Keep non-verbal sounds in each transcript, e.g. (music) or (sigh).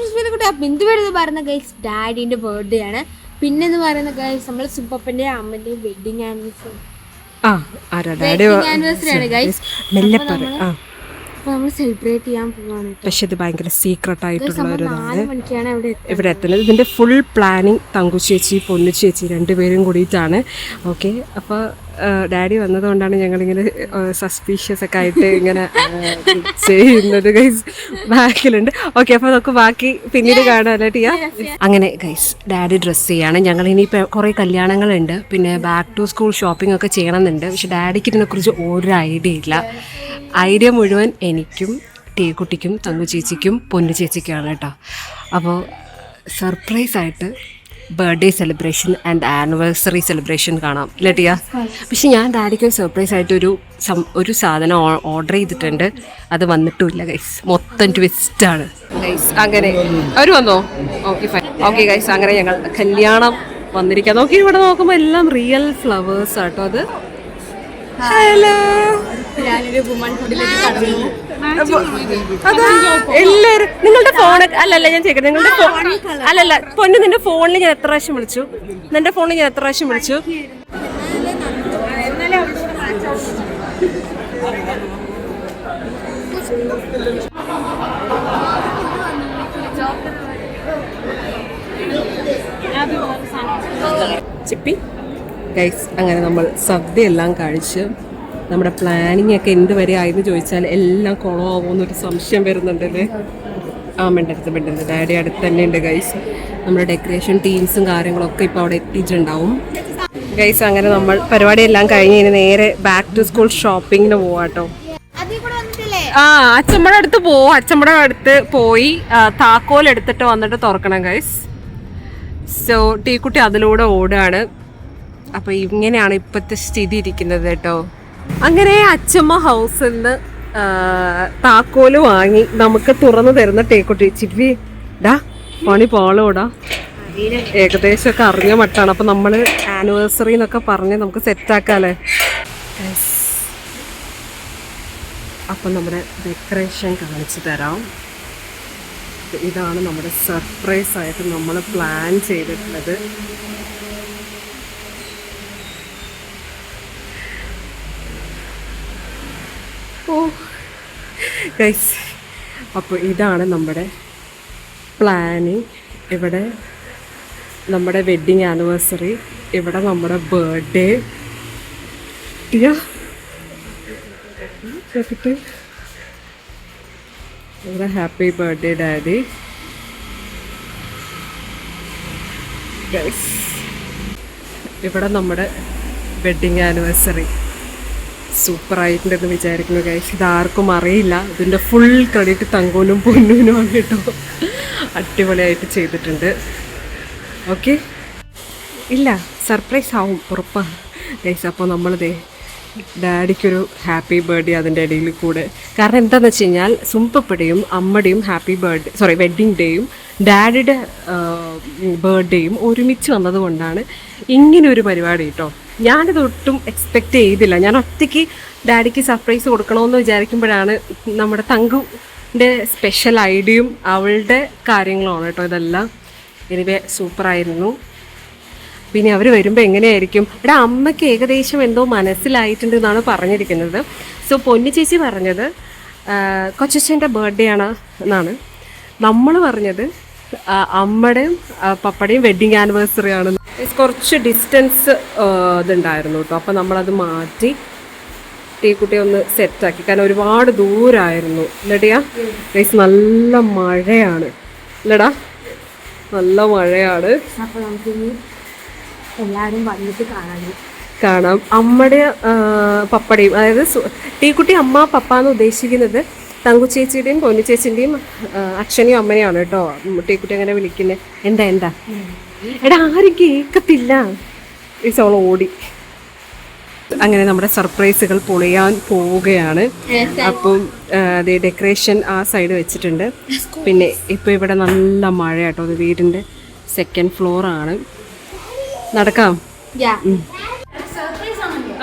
കുട്ടി ബിന്ദു വരുന്നത് പറയുന്ന ഗൈസ് ഡാഡിന്റെ ബർത്ത്ഡേ ആണ്. പിന്നെന്ന് പറയുന്ന ഗൈസ് നമ്മൾ സുപ്പപ്പന്റെയും അമ്മന്റെയും വെഡിങ് ആനിവേഴ്സറി വെഡിങ് ആനിവേഴ്സറി ആണ് ഗൈസ് അപ്പൊ നമ്മൾ സെലിബ്രേറ്റ് ചെയ്യാൻ പോവാണ് പക്ഷെ ഇത് ഭയങ്കര സീക്രട്ട് ആയിട്ടുള്ള ഒരു ഇവിടെ എത്തുന്നത്. ഇതിന്റെ ഫുൾ പ്ലാനിങ് തങ്കു ചേച്ചി പൊന്നു ചേച്ചി രണ്ടുപേരും കൂടിയിട്ടാണ്. ഓക്കെ അപ്പോൾ ഡാഡി വന്നതുകൊണ്ടാണ് ഞങ്ങളിങ്ങനെ സസ്പീഷ്യസ് ഒക്കെ ആയിട്ട് ഇങ്ങനെ ചെയ്യുന്നത് ഗൈസ് ബാക്കിലുണ്ട്. ഓക്കെ അപ്പോൾ നമുക്ക് ബാക്കി പിന്നീട് കാണാമല്ലോ ടിയ? അങ്ങനെ ഗൈസ് ഡാഡി ഡ്രസ്സ് ചെയ്യാണ്. ഞങ്ങൾ ഇനിയിപ്പോൾ കുറേ കല്യാണങ്ങളുണ്ട്. പിന്നെ ബാക്ക് ടു സ്കൂൾ ഷോപ്പിംഗ് ഒക്കെ ചെയ്യണമെന്നുണ്ട്. പക്ഷെ ഡാഡിക്ക് ഇതിനെക്കുറിച്ച് ഒരു ഐഡിയ ഇല്ല. ഐഡിയ മുഴുവൻ എനിക്കും ടീക്കുട്ടിക്കും തങ്കു ചേച്ചിക്കും പൊന്നു ചേച്ചിക്കുമാണ് കേട്ടോ. അപ്പോൾ സർപ്രൈസ് ആയിട്ട് birthday celebration and anniversary celebration കാണാം. ലട്ടിയ ടിയ? പക്ഷെ ഞാൻ ഡാഡിക്ക് സർപ്രൈസ് ആയിട്ട് ഒരു ഒരു സാധനം ഓർഡർ ചെയ്തിട്ടുണ്ട്. അത് വന്നിട്ടുമില്ല ഗൈസ് മൊത്തം ആണ്. ഗൈസ് അങ്ങനെ. അവർ വന്നോ? ഓക്കെ ഫൈൻ ഓക്കെ ഗൈസ് അങ്ങനെ ഞങ്ങൾ കല്യാണം വന്നിരിക്കാം നോക്കി ഇവിടെ നോക്കുമ്പോൾ എല്ലാം റിയൽ ഫ്ലവേഴ്സ് ആട്ടോ അത്. ഹലോ ഞാനൊരു വുമൺ ഫുഡിലേക്ക് കടന്നു. അതാ എല്ലാരും നിങ്ങളുടെ ഫോൺ അല്ലല്ല ഞാൻ ചോദിക്കട്ടെ. നിങ്ങളുടെ ഫോൺ അല്ലല്ല പൊന്നു നിന്റെ ഫോണിൽ ഞാൻ എത്ര പ്രാവശ്യം വിളിച്ചു? നിന്റെ ഫോണിൽ ഞാൻ എത്ര പ്രാവശ്യം വിളിച്ചു? ചിപ്പി ഗൈസ് അങ്ങനെ നമ്മൾ സദ്യ എല്ലാം കഴിച്ച് നമ്മുടെ പ്ലാനിങ് ഒക്കെ എന്ത് വരെ ആയെന്ന് ചോദിച്ചാൽ എല്ലാം കുളമാവുമെന്നൊരു സംശയം വരുന്നുണ്ടല്ലേ? ആ മിണ്ടരുത് മിണ്ടരുത്. ഡാഡി അടുത്ത് തന്നെ ഉണ്ട് ഗൈസ് നമ്മുടെ ഡെക്കറേഷൻ ടീംസും കാര്യങ്ങളൊക്കെ ഇപ്പോൾ അവിടെ എത്തിയിട്ടുണ്ടാവും. ഗൈസ് അങ്ങനെ നമ്മൾ പരിപാടിയെല്ലാം കഴിഞ്ഞ് ഇനി നേരെ ബാക്ക് ടു സ്കൂൾ ഷോപ്പിങ്ങിന് പോവാട്ടോ ആ അച്ഛമ്മയുടെ അടുത്ത് പോവും. അച്ഛമ്മയുടെ അടുത്ത് പോയി. താക്കോൽ എടുത്തിട്ട് വന്നിട്ട് തുറക്കണം ഗൈസ് സോ ടീക്കുട്ടി അതിലൂടെ ഓടുകയാണ്. അപ്പോൾ ഇങ്ങനെയാണ് ഇപ്പോഴത്തെ സ്ഥിതി ഇരിക്കുന്നത് കേട്ടോ അങ്ങനെ അച്ചമ്മ ഹൗസിൽ നിന്ന് താക്കോൽ വാങ്ങി നമുക്ക് തുറന്നു തരുന്ന ടേക്കോട്ടി ചിപ്പി ഡാ പണി പോളോടാ. ഏകദേശം ഒക്കെ അറിഞ്ഞ മട്ടാണ്. അപ്പൊ നമ്മൾ ആനിവേഴ്സറി എന്നൊക്കെ പറഞ്ഞ് നമുക്ക് സെറ്റാക്കാല്ലേ അപ്പം നമ്മുടെ ഡെക്കറേഷൻ കാണിച്ചു തരാം. ഇതാണ് നമ്മുടെ സർപ്രൈസ് ആയിട്ട് നമ്മൾ പ്ലാൻ ചെയ്തിട്ടുള്ളത്. ഓ. ഗൈസ് അപ്പോൾ ഇതാണ് നമ്മുടെ പ്ലാനിങ് ഇവിടെ നമ്മുടെ വെഡ്ഡിങ് ആനിവേഴ്സറി ഇവിടെ നമ്മുടെ ബർത്ത്ഡേ ടിയ നോക്കിട്ട് ഇവിടെ ഹാപ്പി ബർത്ത്ഡേ ഡാഡി ഇവിടെ നമ്മുടെ വെഡ്ഡിങ് ആനിവേഴ്സറി സൂപ്പർ ആയിട്ടുണ്ടെന്ന് വിചാരിക്കുന്നു ഗൈസ് ഇതാർക്കും അറിയില്ല. ഇതിന്റെ ഫുൾ ക്രെഡിറ്റ് തങ്കോലും പൊന്നൂനും ആണ് കേട്ടോ. അടിപൊളിയായിട്ട് ചെയ്തിട്ടുണ്ട്. ഓക്കെ ഇല്ല സർപ്രൈസ് ആവും ഉറപ്പാണ്. ഗൈസ് അപ്പോൾ നമ്മളിതേ ഡാഡിക്കൊരു ഹാപ്പി ബർത്ത്ഡേ അതിന്റെ ഇടയിൽ കൂടെ. കാരണം എന്താണെന്ന് വെച്ച് കഴിഞ്ഞാൽ സുമ്പപ്പടയും അമ്മയുടെയും ഹാപ്പി ബർത്ത്ഡേ സോറി വെഡ്ഡിങ് ഡേയും ഡാഡിയുടെ ബർത്ത്ഡേയും ഒരുമിച്ച് വന്നതുകൊണ്ടാണ് ഇങ്ങനെ ഒരു പരിപാടി കേട്ടോ ഞാനിത് ഒട്ടും എക്സ്പെക്റ്റ് ചെയ്തില്ല. ഞാൻ ഒറ്റയ്ക്ക് ഡാഡിക്ക് സർപ്രൈസ് കൊടുക്കണമെന്ന് വിചാരിക്കുമ്പോഴാണ് നമ്മുടെ തങ്കുവിന്റെ സ്പെഷ്യൽ ഐഡിയും അവളുടെ കാര്യങ്ങളുമാണ് കേട്ടോ ഇതെല്ലാം. എനിവേ സൂപ്പറായിരുന്നു പിന്നെ അവർ വരുമ്പോൾ എങ്ങനെയായിരിക്കും? ഇവിടെ അമ്മയ്ക്ക് ഏകദേശം എന്തോ മനസ്സിലായിട്ടുണ്ട് എന്നാണ് പറഞ്ഞിരിക്കുന്നത്. സോ പൊന്നു ചേച്ചി പറഞ്ഞത് കൊച്ചച്ഛന്റെ ബർത്ത്ഡേ ആണ് എന്നാണ്. നമ്മൾ പറഞ്ഞത് അമ്മയുടെയും പപ്പയുടെയും വെഡ്ഡിങ് ആനിവേഴ്സറി ആണ് കുറച്ച് ഡിസ്റ്റൻസ് ഇതുണ്ടായിരുന്നു കേട്ടോ അപ്പോൾ നമ്മളത് മാറ്റി ടീക്കുട്ടി ഒന്ന് സെറ്റാക്കി കാരണം ഒരുപാട് ദൂരമായിരുന്നു ഇല്ലടിയാ? ഗൈസ് നല്ല മഴയാണ്. ഇല്ലടാ? നല്ല മഴയാണ്. അപ്പോൾ നമുക്ക് ഇനി എല്ലാരും വന്നിട്ട് കാണാൻ കാണാം. അമ്മയുടെ പപ്പടയും അതായത് ടീക്കുട്ടി അമ്മ പപ്പ എന്ന് ഉദ്ദേശിക്കുന്നത് തങ്കു ചേച്ചിയുടെയും പൊന്നു ചേച്ചിന്റെയും അച്ഛനെയും അമ്മനെയാണ് കേട്ടോ മുട്ടിക്കുട്ടി അങ്ങനെ വിളിക്കുന്നത് എന്താ എന്താ? എടാ ആരും കേൾക്കത്തില്ല സോളം ഓടി. അങ്ങനെ നമ്മുടെ സർപ്രൈസുകൾ പൊളിയാൻ പോവുകയാണ്. അപ്പം അത് ഡെക്കറേഷൻ ആ സൈഡ് വെച്ചിട്ടുണ്ട്. പിന്നെ ഇപ്പോൾ ഇവിടെ നല്ല മഴ കേട്ടോ അത് വീടിന്റെ സെക്കൻഡ് ആണ് നടക്കാം?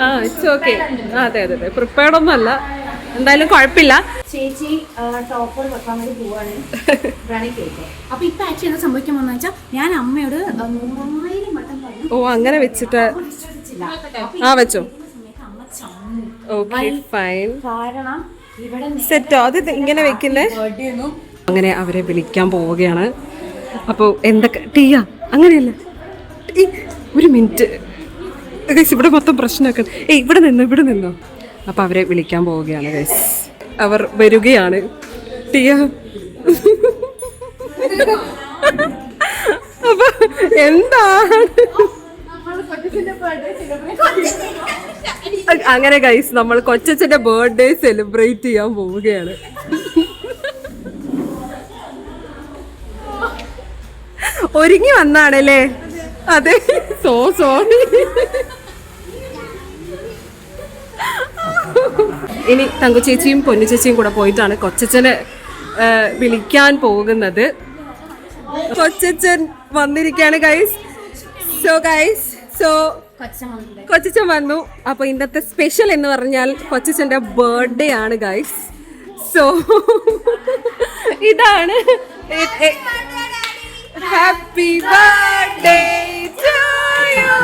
ആ ഇറ്റ്സ് ഓക്കെ. അതെ അതെ അതെ. പ്രിപ്പയർഡ് ഒന്നല്ല എന്തായാലും കുഴപ്പമില്ല. ചേച്ചി ടോപ്പർ വെക്കാൻ വേണ്ടി പോവാണ്. അപ്പൊ ഇപ്പൊ ആക്ച്വലി എന്താ സംഭവിക്കാൻ പോകുന്ന വെച്ചാൽ ഞാൻ അമ്മയോട് വട്ടം പറഞ്ഞു. ഓ അങ്ങനെ വെച്ചിട്ട് ആ വെച്ചോ. അമ്മ ചമ്മു. ഓക്കെ ഫൈൻ കാരണം ഇവിടെ സെറ്റോ അത് ഇങ്ങനെ വെക്കുന്നേ? അങ്ങനെ അവരെ വിളിക്കാൻ പോവുകയാണ്. അപ്പോൾ എന്തൊക്കെ ടീയ അങ്ങനെയല്ല? ഒരു മിനിറ്റ്. ഇവിടെ മൊത്തം പ്രശ്നമൊക്കെ ഏയ് ഇവിടെ നിന്നോ ഇവിടെ നിന്നോ? അപ്പോൾ അവരെ വിളിക്കാൻ പോവുകയാണ് ഗൈസ് അവർ വരികയാണ്. ടിയ. അപ്പൊ എന്താണ്? അങ്ങനെ ഗൈസ് നമ്മൾ കൊച്ചച്ഛന്റെ ബർത്ത്ഡേ സെലിബ്രേറ്റ് ചെയ്യാൻ പോവുകയാണ്. ഒരുങ്ങി വന്നാണല്ലേ? അതെ. സോ സോറി ഇനി തങ്കു ചേച്ചിയും പൊന്നു ചേച്ചിയും കൂടെ പോയിട്ടാണ് കൊച്ചച്ഛനെ വിളിക്കാൻ പോകുന്നത്. കൊച്ചച്ഛൻ വന്നിരിക്കുകയാണ് ഗൈസ് സോ ഗൈസ് സോ കൊച്ചച്ഛൻ വന്നു. അപ്പോൾ ഇന്നത്തെ സ്പെഷ്യൽ എന്ന് പറഞ്ഞാൽ കൊച്ചച്ഛന്റെ ബർത്ത്ഡേ ആണ് ഗൈസ് സോ ഇതാണ്. ഹാപ്പി ബർത്ത്ഡേ ടു യു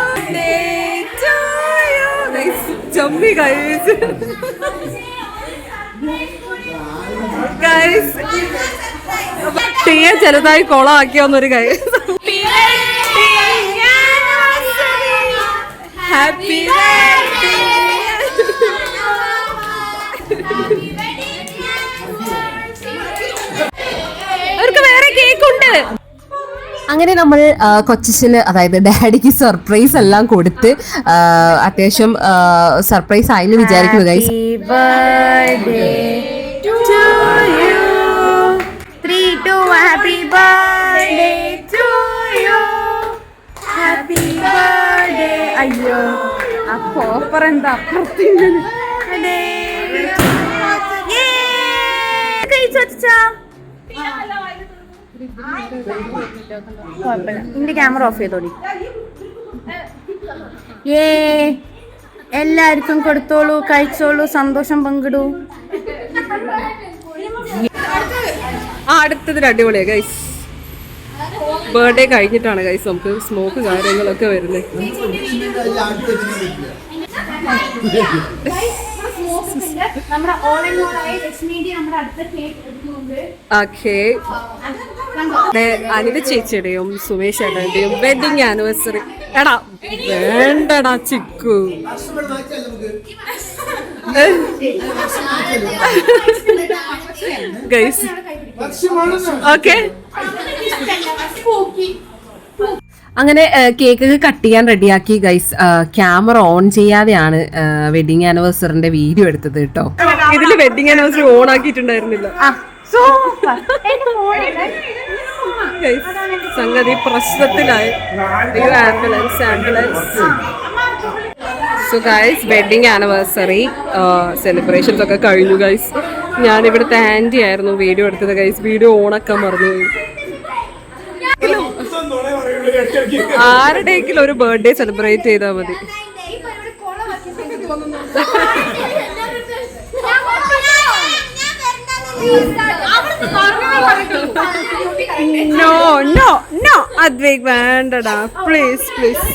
ജമ്മി ഗൈസ് ഗൈസ് ടീയ ചെറുതായി കൊളമാക്കിയോന്നൊരു ഗൈസ് ഹാപ്പി അങ്ങനെ നമ്മൾ കൊച്ചിന് അതായത് ഡാഡിക്ക് സർപ്രൈസ് എല്ലാം കൊടുത്ത് അത്യാവശ്യം സർപ്രൈസ് ആയെന്ന് വിചാരിക്കുന്നു guys happy birthday to you happy birthday അയ്യോ ആ കോപ്പർ എന്താ? നിന്റെ ക്യാമറ ഓഫ് ചെയ്തോടി ഏ എല്ലാവർക്കും കൊടുത്തോളൂ കഴിച്ചോളൂ സന്തോഷം പങ്കിടൂ. ആ അടുത്തത് അടിപൊളിയാ ഗൈസ് ബർത്ത്ഡേ കഴിഞ്ഞിട്ടാണ് ഗൈസ് നമുക്ക് സ്മോക്ക് കാര്യങ്ങളൊക്കെ വരുന്നത് കേക്ക് ഓക്കെ അനിത ചേച്ചിയുടെയും സുമേഷ് ഏട്ടന്റെയും വെഡിങ് ആനിവേഴ്സറി എടാ വേണ്ടടാ ചിക്കു. Guys okay. അങ്ങനെ കേക്ക് കട്ട് ചെയ്യാൻ റെഡിയാക്കി ഗൈസ് ക്യാമറ ഓൺ ചെയ്യാതെയാണ് വെഡിങ് ആനിവേഴ്സറിന്റെ വീഡിയോ എടുത്തത് കേട്ടോ. ഇതിൽ വെഡിങ് ആനിവേഴ്സറി ഓൺ ആക്കിയിട്ടുണ്ടായിരുന്നില്ല. Guys, സംഗതി പ്രശ്നത്തിലായി. Ambulance ambulance. So guys wedding anniversary celebrations ഒക്കെ കഴിഞ്ഞു ഗൈസ് ഞാൻ ഇവിടുത്തെ ആന്റി ആയിരുന്നു വീഡിയോ എടുത്തത് ഗൈസ് വീഡിയോ ഓണൊക്കെ മറന്നു ആരുടെയെങ്കിലും ഒരു ബർത്ത്ഡേ സെലിബ്രേറ്റ് ചെയ്താൽ മതി. (laughs) നോ നോ നോ അദ്വൈക് വേണ്ടടാ. Please please